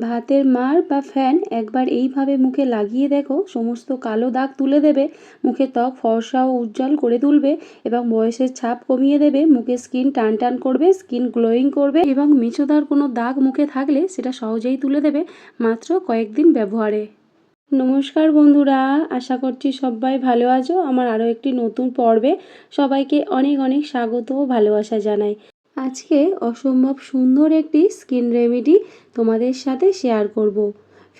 ভাতের মার বা ফ্যান একবার এইভাবে মুখে লাগিয়ে দেখো, সমস্ত কালো দাগ তুলে দেবে, মুখে ত্বক ফর্সা ও উজ্জ্বল করে তুলবে এবং বয়সের ছাপ কমিয়ে দেবে, মুখে স্কিন টান টান করবে, স্কিন গ্লোয়িং করবে এবং মিছোদার কোনো দাগ মুখে থাকলে সেটা সহজেই তুলে দেবে, মাত্র কয়েকদিন ব্যবহারে। নমস্কার বন্ধুরা, আশা করছি সবাই ভালো আছো। আমার আরও একটি নতুন পর্বে সবাইকে অনেক অনেক স্বাগত ও ভালোবাসা জানাই। আজকে অসম্ভব সুন্দর একটি স্কিন রেমেডি তোমাদের সাথে শেয়ার করব।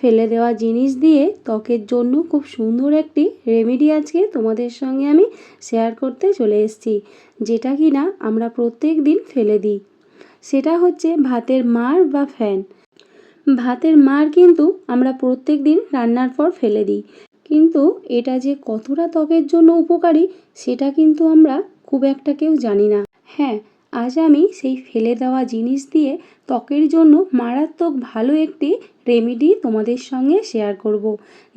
ফেলে দেওয়া জিনিস দিয়ে ত্বকের জন্য খুব সুন্দর একটি রেমেডি আজকে তোমাদের সঙ্গে আমি শেয়ার করতে চলে এসেছি, যেটা কি না আমরা প্রত্যেক দিন ফেলে দিই। সেটা হচ্ছে ভাতের মার বা ফ্যান। ভাতের মার কিন্তু আমরা প্রত্যেক দিন রান্নার পর ফেলে দিই, কিন্তু এটা যে কতটা ত্বকের জন্য উপকারী সেটা কিন্তু আমরা খুব একটা কেউ জানি না। হ্যাঁ আজ আমি সেই ফেলে দেওয়া জিনিস দিয়ে ত্বকের জন্য মারাত্মক ভালো একটি রেমেডি তোমাদের সঙ্গে শেয়ার করব।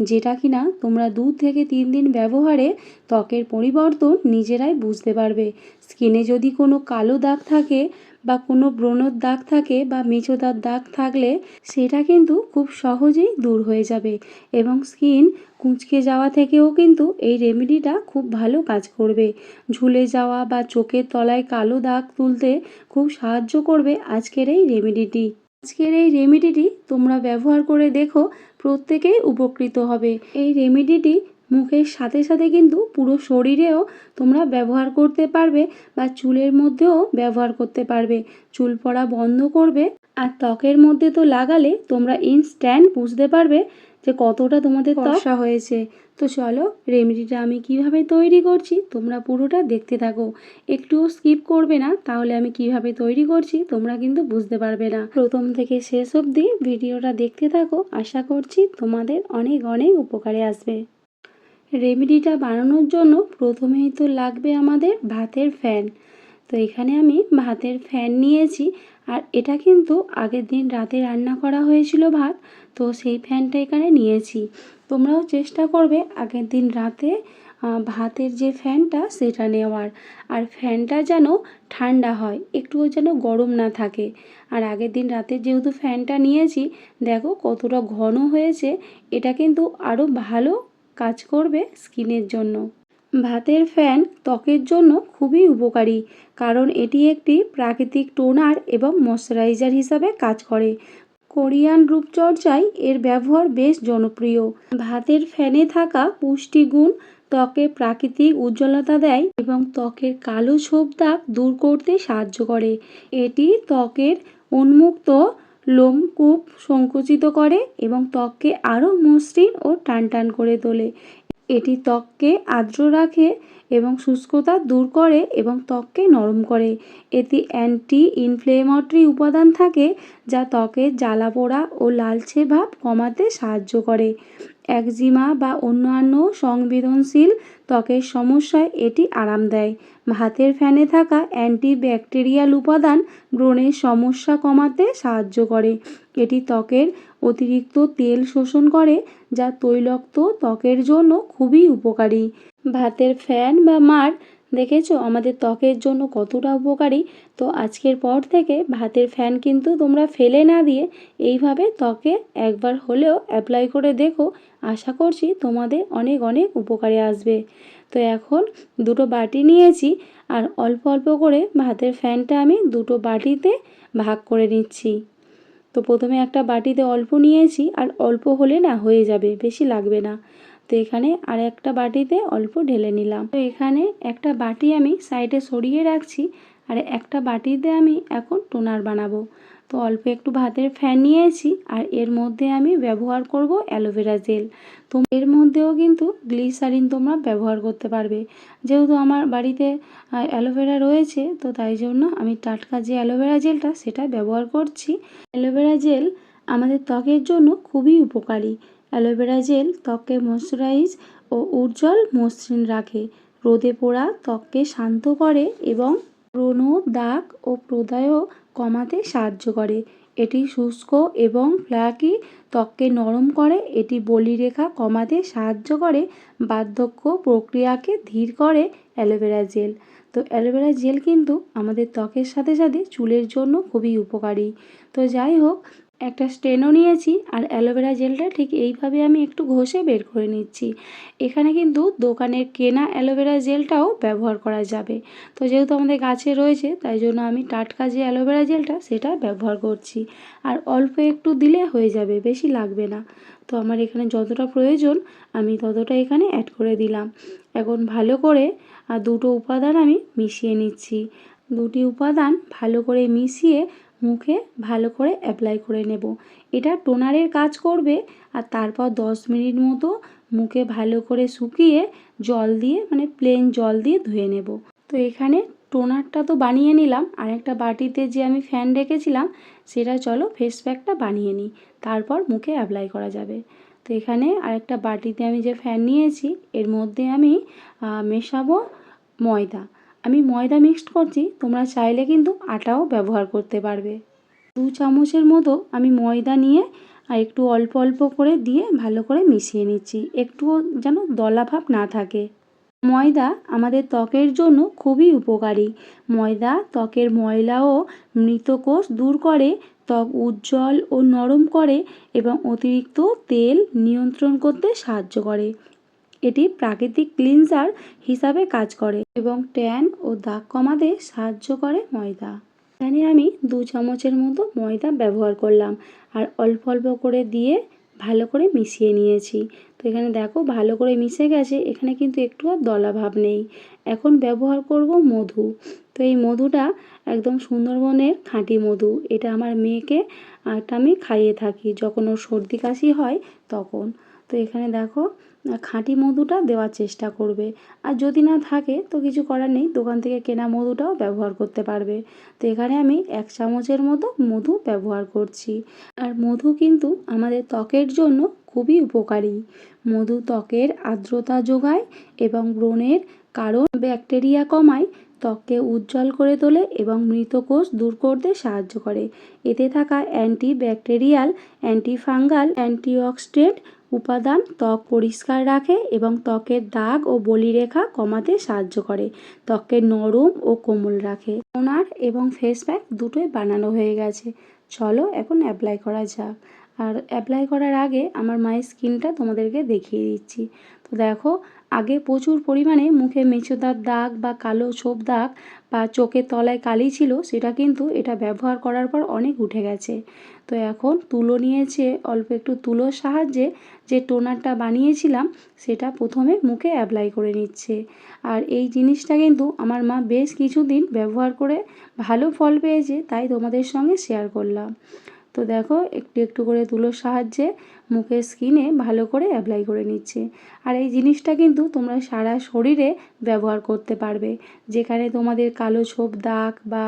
যেটা কিনা তোমরা দু থেকে তিন দিন ব্যবহারে ত্বকের পরিবর্তন নিজেরাই বুঝতে পারবে স্কিনে যদি কোনো কালো দাগ থাকে বা কোনো ব্রণর দাগ থাকে বা মেচোদার দাগ থাকলে সেটা কিন্তু খুব সহজেই দূর হয়ে যাবে এবং স্কিন কুঁচকে যাওয়া থেকেও কিন্তু এই রেমেডিটা খুব ভালো কাজ করবে। ঝুলে যাওয়া বা চোখের তলায় কালো দাগ তুলতে খুব সাহায্য করবে আজকের এই রেমেডিটি। আজকের এই রেমেডিটি তোমরা ব্যবহার করে দেখো, প্রত্যেকেই উপকৃত হবে। এই রেমেডিটি মুখের সাথে সাথে কিন্তু পুরো শরীরেও তোমরা ব্যবহার করতে পারবে বা চুলের মধ্যেও ব্যবহার করতে পারবে। চুল পড়া বন্ধ করবে আর ত্বকের মধ্যে তো লাগালে তোমরা ইনস্ট্যান্ট বুঝতে পারবে যে কতটা তোমাদের ত্বসা হয়েছে। তো চলো রেমেডিটা আমি কীভাবে তৈরি করছি তোমরা পুরোটা দেখতে থাকো। একটুও স্কিপ করবে না তাহলে আমি কীভাবে তৈরি করছি তোমরা কিন্তু বুঝতে পারবে না। প্রথম থেকে শেষ অবধি ভিডিওটা দেখতে থাকো। আশা করছি তোমাদের অনেক অনেক উপকারে আসবে। রেমেডিটা বানানোর জন্য প্রথমেই তো লাগবে আমাদের ভাতের ফ্যান তো এখানে আমি ভাতের ফ্যান নিয়েছি, আর এটা কিন্তু আগের দিন রাতে রান্না করা হয়েছিল ভাত, তো সেই ফ্যানটা এখানে নিয়েছি। তোমরাও চেষ্টা করবে আগের দিন রাতে ভাতের যে ফ্যানটা সেটা নেওয়ার। আর ফ্যানটা যেন ঠান্ডা হয়, একটুও যেন গরম না থাকে। আর আগের দিন রাতে যেহেতু ফ্যানটা নিয়েছি, দেখো কতটা ঘন হয়েছে, এটা কিন্তু আরও ভালো কাজ করবে স্কিনের জন্য। ভাতের ফ্যান ত্বকের জন্য খুবই উপকারী, কারণ এটি একটি প্রাকৃতিক টোনার এবং ময়শ্চারাইজার হিসাবে কাজ করে। কোরিয়ান রূপচর্চায় এর ব্যবহার বেশ জনপ্রিয়। ভাতের ফ্যানে থাকা পুষ্টিগুণ ত্বকে প্রাকৃতিক উজ্জ্বলতা দেয় এবং ত্বকের কালো ছোপ দাগ দূর করতে সাহায্য করে। এটি ত্বকের উন্মুক্ত লোমকূপ সংকুচিত করে এবং ত্বককে আরও মসৃণ ও টান টান করে তোলে। এটি ত্বককে আর্দ্র রাখে এবং শুষ্কতা দূর করে এবং ত্বককে নরম করে। এতে অ্যান্টি ইনফ্লেমেটরি উপাদান থাকে যা ত্বকের জ্বালা পোড়া ও লালচে ভাব কমাতে সাহায্য করে। একজিমা বা অন্যান্য সংবেদনশীল ত্বকের সমস্যায় এটি আরাম দেয়। ভাতের ফ্যানে থাকা অ্যান্টিব্যাকটেরিয়াল উপাদান ব্রণের সমস্যা কমাতে সাহায্য করে। এটি ত্বকের অতিরিক্ত তেল শোষণ করে, যা তৈলাক্ত ত্বকের জন্য খুবই উপকারী। ভাতের ফ্যান বা মার, দেখেছ? আমাদের ত্বকের জন্য কতটা উপকারী। তো আজকের পর থেকে ভাতের ফ্যান কিন্তু তোমরা ফেলে না দিয়ে এইভাবে ত্বকে একবার হলেও অ্যাপ্লাই করে দেখো। আশা করছি তোমাদের অনেক অনেক উপকারে আসবে। তো এখন দুটো বাটি নিয়েছি আর অল্প অল্প করে ভাতের ফ্যানটা আমি দুটো বাটিতে ভাগ করে নিচ্ছি। তো প্রথমে একটা বাটিতে অল্প নিয়েছি আর অল্প হলে না হয়ে যাবে, বেশি লাগবে না। তো এখানে আর একটা বাটিতে অল্প ঢেলে নিলাম। তো এখানে একটা বাটি আমি সাইডে সরিয়ে রাখছি আর একটা বাটিতে আমি এখন টোনার বানাবো। তো অল্প একটু ভাতের ফ্যান নিয়েছি আর এর মধ্যে আমি ব্যবহার করব অ্যালোভেরা জেল। তো এর মধ্যেও কিন্তু গ্লিসারিন তোমরা ব্যবহার করতে পারবে। যেহেতু আমার বাড়িতে অ্যালোভেরা রয়েছে, তো তাই জন্য আমি টাটকা যে অ্যালোভেরা জেলটা সেটা ব্যবহার করছি। অ্যালোভেরা জেল আমাদের ত্বকের জন্য খুবই উপকারী। অ্যালোভেরা জেল, ত্বককে ময়শ্চারাইজ ও উজ্জ্বল মসৃণ রাখে। রোদে পোড়া ত্বককে শান্ত করে এবং ব্রণ, দাগ ও প্রদায় কমাতে সাহায্য করে। এটি শুষ্ক এবং ফ্ল্যাকি ত্বককে নরম করে। এটি বলিরেখা কমাতে সাহায্য করে। বার্ধক্য প্রক্রিয়াকে ধীর করে অ্যালোভেরা জেল। তো অ্যালোভেরা জেল কিন্তু আমাদের ত্বকের সাথে সাথে চুলের জন্য খুবই উপকারী। তো যাই হোক একটা স্টেনও নিয়েছি আর অ্যালোভেরা জেলটা ঠিক এইভাবে আমি একটু ঘষে বের করে নিচ্ছি। এখানে কিন্তু দোকানের কেনা অ্যালোভেরা জেলটাও ব্যবহার করা যাবে। তো যেহেতু আমাদের গাছে রয়েছে, তাই জন্য আমি টাটকা যে অ্যালোভেরা জেলটা, সেটা ব্যবহার করছি। আর অল্প একটু দিলে হয়ে যাবে, বেশি লাগবে না। তো আমার এখানে যতটা প্রয়োজন, আমি ততটা এখানে অ্যাড করে দিলাম। এখন ভালো করে আর দুটো উপাদান আমি মিশিয়ে নিচ্ছি। দুটি উপাদান ভালো করে মিশিয়ে মুখে ভালো করে অ্যাপ্লাই করে নেব। এটা টোনারের কাজ করবে আর তারপর দশ মিনিট মতো মুখে ভালো করে শুকিয়ে জল দিয়ে মানে প্লেন জল দিয়ে ধুয়ে নেব। তো এখানে টোনারটা তো বানিয়ে নিলাম। আর একটা বাটিতে যে আমি ফ্যান রেখেছিলাম, সেটা চলো ফেস প্যাকটা বানিয়ে নিই। তারপর মুখে অ্যাপ্লাই করা যাবে। তো এখানে আরেকটা বাটিতে আমি যে ফ্যান নিয়েছি, এর মধ্যে আমি মেশাবো ময়দা। আমি ময়দা মিক্সড করছি, তোমরা চাইলে কিন্তু আটাও ব্যবহার করতে পারবে। দু চামচের মতো আমি ময়দা নিয়ে আর একটু অল্প অল্প করে দিয়ে ভালো করে মিশিয়ে নিচ্ছি। একটুও যেন দলা ভাব না থাকে। ময়দা আমাদের ত্বকের জন্য খুবই উপকারী। ময়দা ত্বকের ময়লা ও মৃত কোষ দূর করে, ত্বক উজ্জ্বল ও নরম করে এবং অতিরিক্ত তেল নিয়ন্ত্রণ করতে সাহায্য করে। এটি প্রাকৃতিক ক্লিনজার হিসাবে কাজ করে এবং ট্যান ও দাগ কমাতে সাহায্য করে ময়দা। এখানে আমি দু চামচের মতো ময়দা ব্যবহার করলাম আর অল্প অল্প করে দিয়ে ভালো করে মিশিয়ে নিয়েছি। তো এখানে দেখো ভালো করে মিশে গেছে, এখানে কিন্তু একটু আর দলা ভাব নেই। এখন ব্যবহার করব মধু। তো এই মধুটা একদম সুন্দরবনের খাঁটি মধু, এটা আমার মেয়েকে একটা আমি খাইয়ে থাকি যখন ওর সর্দি কাশি হয় তখন। তো এখানে দেখো খাঁটি মধুটা দেওয়ার চেষ্টা করবে। আর যদি না থাকে, তো কিছু করার নেই। দোকান থেকে কেনা মধুটাও ব্যবহার করতে পারবে। তো এখানে আমি এক চামচের মতো মধু ব্যবহার করছি। আর মধু কিন্তু আমাদের ত্বকের জন্য খুবই উপকারী। মধু ত্বকের আর্দ্রতা যোগায় এবং ব্রণের কারণ ব্যাকটেরিয়া কমায়, ত্বককে উজ্জ্বল করে তোলে এবং মৃত কোষ দূর করতে সাহায্য করে। এতে থাকা অ্যান্টি ব্যাকটেরিয়াল অ্যান্টিফাঙ্গাল, অ্যান্টিঅক্সিডেন্ট উপাদান ত্বক পরিষ্কার রাখে এবং ত্বকের দাগ ও বলিরেখা কমাতে সাহায্য করে। ত্বককে নরম ও কোমল রাখে। ওনার এবং ফেস প্যাক দুটোই বানানো হয়ে গেছে। চলো এখন অ্যাপ্লাই করা যাক। আর অ্যাপ্লাই করার আগে আমার মায়ের স্কিনটা তোমাদেরকে দেখিয়ে দিচ্ছি। দেখো, আগে প্রচুর পরিমাণে মুখে মেছোদার দাগ বা কালো ছোপ দাগ বা চোখের তলায় কালি ছিল, সেটা কিন্তু এটা ব্যবহার করার পর অনেক উঠে গেছে। তো এখন তুলো নিয়েছে, অল্প একটু তুলোর সাহায্যে যে টোনারটা বানিয়েছিলাম, সেটা প্রথমে মুখে অ্যাপ্লাই করে নিচ্ছে। আর এই জিনিসটা কিন্তু আমার মা বেশ কিছুদিন ব্যবহার করে ভালো ফল পেয়েছে, তাই তোমাদের সঙ্গে শেয়ার করলাম। তো দেখো, একটু একটু করে তুলোর সাহায্যে মুখের স্কিনে ভালো করে অ্যাপ্লাই করে নিচ্ছে। আর এই জিনিসটা কিন্তু তোমরা সারা শরীরে ব্যবহার করতে পারবে। যেখানে তোমাদের কালো ছোপ দাগ বা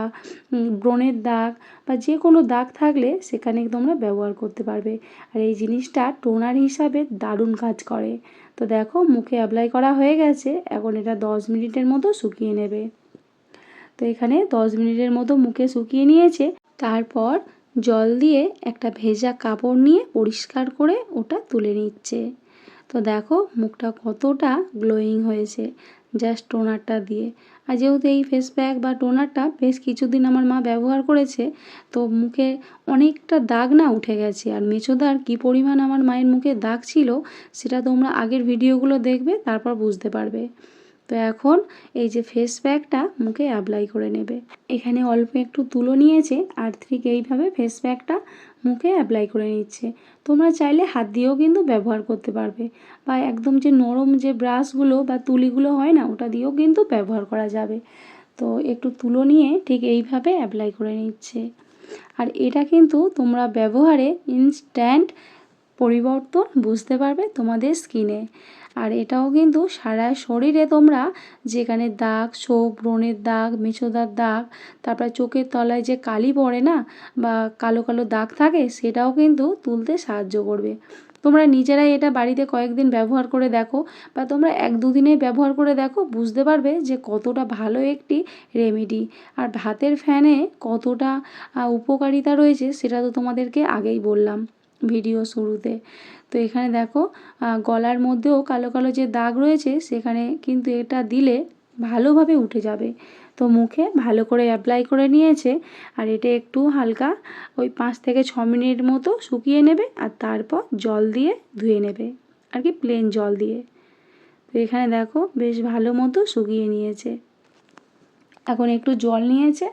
ব্রণের দাগ বা যে কোনো দাগ থাকলে সেখানে তোমরা ব্যবহার করতে পারবে। আর এই জিনিসটা টোনার হিসাবে দারুণ কাজ করে। তো দেখো, মুখে অ্যাপ্লাই করা হয়ে গেছে, এখন এটা দশ মিনিটের মতো শুকিয়ে নেবে। তো এখানে দশ মিনিটের মতো মুখে শুকিয়ে নিয়েছে। তারপর জল দিয়ে একটা ভেজা কাপড় নিয়ে পরিষ্কার করে ওটা তুলে নিচ্ছে। তো দেখো মুখটা কতটা গ্লোয়িং হয়েছে জাস্ট টোনারটা দিয়ে। আর যেহেতু এই ফেস প্যাক বা টোনারটা বেশ কিছুদিন আমার মা ব্যবহার করেছে, তো মুখে অনেকটা দাগ না উঠে গেছে। আর মেছোদার কী পরিমাণ আমার মায়ের মুখে দাগ ছিল, সেটা তোমরা আগের ভিডিওগুলো দেখবে, তারপর বুঝতে পারবে। তো এখন এই যে ফেস প্যাকটা মুখে অ্যাপ্লাই করে নেবে। এখানে অল্প একটু তুলো নিয়েছে, আর ঠিক এইভাবে ফেস প্যাকটা মুখে অ্যাপ্লাই করে নিচ্ছে। তোমরা চাইলে হাত দিয়েও কিন্তু ব্যবহার করতে পারবে। বা একদম যে নরম যে ব্রাশগুলো বা তুলিগুলো হয় না, ওটা দিয়েও কিন্তু ব্যবহার করা যাবে। তো একটু তুলো নিয়ে ঠিক এইভাবে অ্যাপ্লাই করে নিচ্ছে। আর এটা কিন্তু তোমরা ব্যবহারে ইনস্ট্যান্ট পরিবর্তন বুঝতে পারবে তোমাদের স্কিনে আর এটাও কিন্তু সারা শরীরে তোমরা যেখানে দাগ চোখ ব্রণের দাগ, মেছোদার দাগ, তারপরে চোখের তলায় যে কালি পড়ে না বা কালো কালো দাগ থাকে, সেটাও কিন্তু তুলতে সাহায্য করবে। তোমরা নিজেরাই এটা বাড়িতে কয়েকদিন ব্যবহার করে দেখো বা তোমরা এক দুদিনে ব্যবহার করে দেখো, বুঝতে পারবে যে কতটা ভালো একটি রেমেডি। আর ভাতের ফ্যানে কতটা উপকারিতা রয়েছে, সেটা তো তোমাদেরকে আগেই বললাম। ভিডিও শুরুতে। তো এখানে দেখো গলার মধ্যেও কালো কালো যে দাগ রয়েছে, সেখানে কিন্তু এটা দিলে ভালোভাবে উঠে যাবে। তো মুখে ভালো করে অ্যাপ্লাই করে নিয়েছে, আর এটা একটু হালকা ওই পাঁচ থেকে ছ মিনিট মতো শুকিয়ে নেবে, আর তারপর জল দিয়ে ধুয়ে নেবে। আর কি প্লেন জল দিয়ে। তো এখানে দেখো, বেশ ভালো মতো শুকিয়ে নিয়েছে। এখন একটু জল নিয়েছে,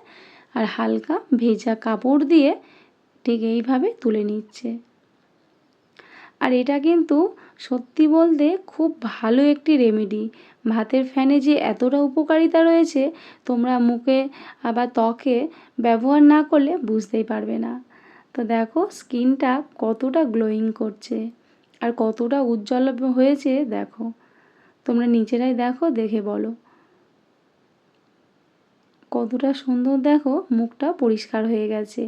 আর হালকা ভেজা কাপড় দিয়ে ঠিক এইভাবে তুলে নিচ্ছে। আর এটা কিন্তু সত্যি বলতে খুব ভালো একটি রেমেডি ভাতের ফ্যানে যে এতটা উপকারিতা রয়েছে, তোমরা মুখে আবার ত্বকে ব্যবহার না করলে বুঝতেই পারবে না। তো দেখো, স্কিনটা কতটা গ্লোয়িং করছে আর কতটা উজ্জ্বল হয়েছে, দেখো। তোমরা নিজেরাই দেখো, দেখে বলো। কতটা সুন্দর দেখো, মুখটা পরিষ্কার হয়ে গেছে।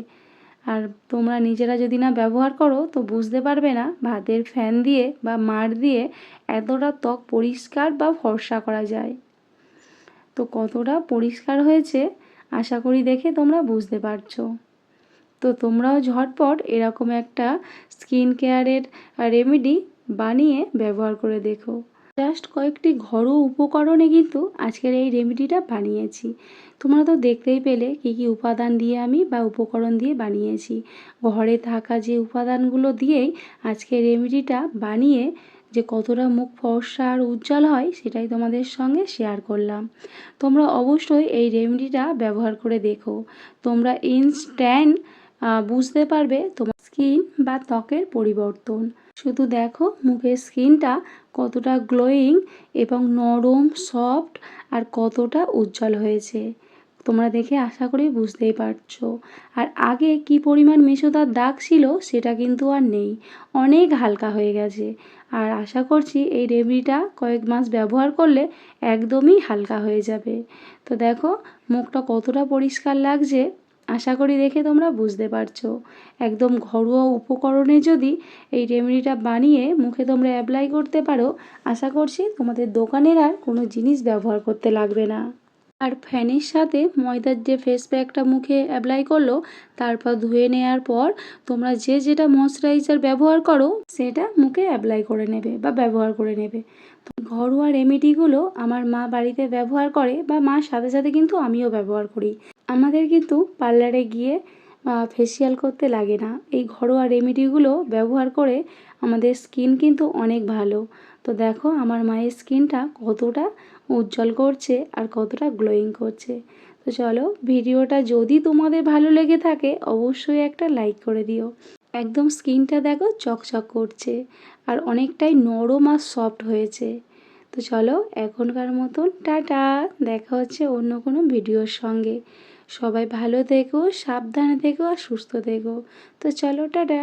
আর তোমরা নিজেরা যদি না ব্যবহার করো, তো বুঝতে পারবে না ভাতের ফ্যান দিয়ে বা মাড় দিয়ে এতটা ত্বক পরিষ্কার বা ফর্সা করা যায়। তো কতটা পরিষ্কার হয়েছে, আশা করি দেখে তোমরা বুঝতে পারছ। তো তোমরাও ঝটপট এরকম একটা স্কিন কেয়ারের রেমেডি বানিয়ে ব্যবহার করে দেখো। জাস্ট কয়েকটি ঘরোয়া উপকরণে কিন্তু আজকের এই রেমেডিটা বানিয়েছি। তোমরা তো দেখতেই পেলে কী কী উপাদান দিয়ে আমি বা উপকরণ দিয়ে বানিয়েছি। ঘরে থাকা যে উপাদানগুলো দিয়েই আজকে রেমেডিটা বানিয়ে যে কতটা মুখ ফর্সা আর উজ্জ্বল হয় সেটাই তোমাদের সঙ্গে শেয়ার করলাম। তোমরা অবশ্যই এই রেমেডিটা ব্যবহার করে দেখো। তোমরা ইনস্ট্যান্ট বুঝতে পারবে তোমার স্কিন বা ত্বকের পরিবর্তন। শুধু দেখো মুখের স্কিনটা কতটা গ্লোয়িং এবং নরম, সফট আর কতটা উজ্জ্বল হয়েছে। তোমরা দেখে আশা করি বুঝতেই পারছ। আর আগে কি পরিমাণ মেশোদার দাগ ছিল সেটা কিন্তু আর নেই। অনেক হালকা হয়ে গেছে। আর আশা করছি এই রেমেডিটা কয়েক মাস ব্যবহার করলে একদমই হালকা হয়ে যাবে। তো দেখো মুখটা কতটা পরিষ্কার লাগছে আশা করি দেখে তোমরা বুঝতে পারছ। একদম ঘরোয়া উপকরণে যদি এই রেমেডিটা বানিয়ে মুখে তোমরা অ্যাপ্লাই করতে পারো, আশা করছি তোমাদের দোকানের আর কোনো জিনিস ব্যবহার করতে লাগবে না। আর ফ্যানের সাথে ময়দার যে ফেস প্যাকটা মুখে অ্যাপ্লাই করল, তারপর ধুয়ে নেওয়ার পর তোমরা যে যেটা ময়শ্চারাইজার ব্যবহার করো, সেটা মুখে অ্যাপ্লাই করে নেবে বা ব্যবহার করে নেবে। ঘরোয়া রেমেডিগুলো আমার মা বাড়িতে ব্যবহার করে বা মার সাথে সাথে কিন্তু আমিও ব্যবহার করি। আমাদের কিন্তু পার্লারে গিয়ে ফেসিয়াল করতে লাগে না। এই ঘরোয়া রেমেডিগুলো ব্যবহার করে আমাদের স্কিন কিন্তু অনেক ভালো। তো দেখো আমার মায়ের স্কিনটা কতটা উজ্জ্বল করছে আর কতটা গ্লোয়িং করছে। তো চলো ভিডিওটা যদি তোমাদের ভালো লেগে থাকে, অবশ্যই একটা লাইক করে দিও। একদম স্কিনটা দেখো চকচক করছে আর অনেকটাই নরম আর সফট হয়েছে। তো চলো এখনকার মতন টাটা, দেখা হচ্ছে অন্য কোনো ভিডিওর সঙ্গে। সবাই ভালো থেকো সাবধানে থেকো আর সুস্থ থেকো। তো চলো টাটা।